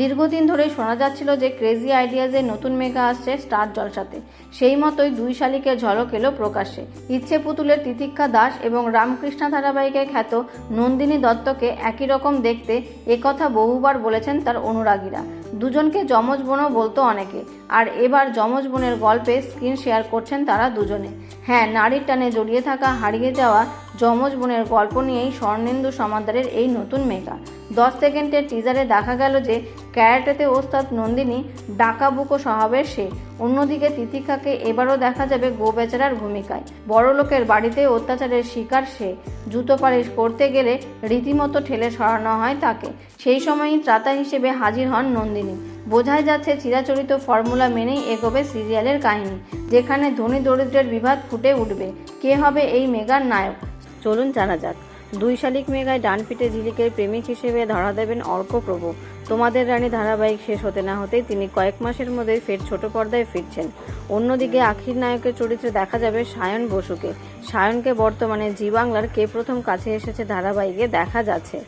দীর্ঘদিন ধরেই শোনা যাচ্ছিল যে ক্রেজি আইডিয়াজের নতুন মেগা আসছে স্টার জলসাতে। সেই মতোই দুই শালিকের ঝলক এলো প্রকাশ্যে। ইচ্ছে পুতুলের তিতিক্ষা দাস এবং রামকৃষ্ণা ধারাবাহিকের খ্যাত নন্দিনী দত্তকে একই রকম দেখতে একথা বহুবার বলেছেন তার অনুরাগীরা। দুজনকে যমজ বোনও বলতো অনেকে। আর এবার যমজ বোনের গল্পে স্ক্রিন শেয়ার করছেন তারা দুজনে। হ্যাঁ নারীর টানে জড়িয়ে থাকা, হারিয়ে যাওয়া যমজ বোনের গল্প নিয়েই স্বর্ণেন্দু সমাদারের এই নতুন মেগা দশ সেকেন্ডের টিজারে দেখা গেল যে ক্যারাটেতে ওস্তাদ নন্দিনী ডাকাবুকো স্বভাবের সে। অন্যদিকে তিতিকাকে এবারও দেখা যাবে গোবেচারার ভূমিকায়। বড় লোকের বাড়িতে অত্যাচারের শিকার সে। জুতো পালিশ করতে গেলে রীতিমতো ঠেলে সরানো হয় তাকে। সেই সময়ই ত্রাতা হিসেবে হাজির হন নন্দিনী। বোঝাই যাচ্ছে চিরাচরিত ফর্মুলা মেনেই এগোবে সিরিয়ালের কাহিনী, যেখানে ধনী দরিদ্রের বিবাদ ফুটে উঠবে। কে হবে এই মেগার নায়ক? চলুন জানা যাক। দুই শালিক মেঘায় ডান পিঠে ঝিলিকের প্রেমিক হিসেবে ধরা দেবেন অর্ক প্রভু। তোমাদের রানী ধারাবাহিক শেষ হতে না হতেই তিনি কয়েক মাসের মধ্যে ফের ছোট পর্দায় ফিরছেন। অন্যদিকে আখির নায়কের চরিত্রে দেখা যাবে সায়ন বসুকে। সায়নকে বর্তমানে জি বাংলার কে প্রথম কাছে এসেছে ধারাবাহিকে দেখা যাচ্ছে।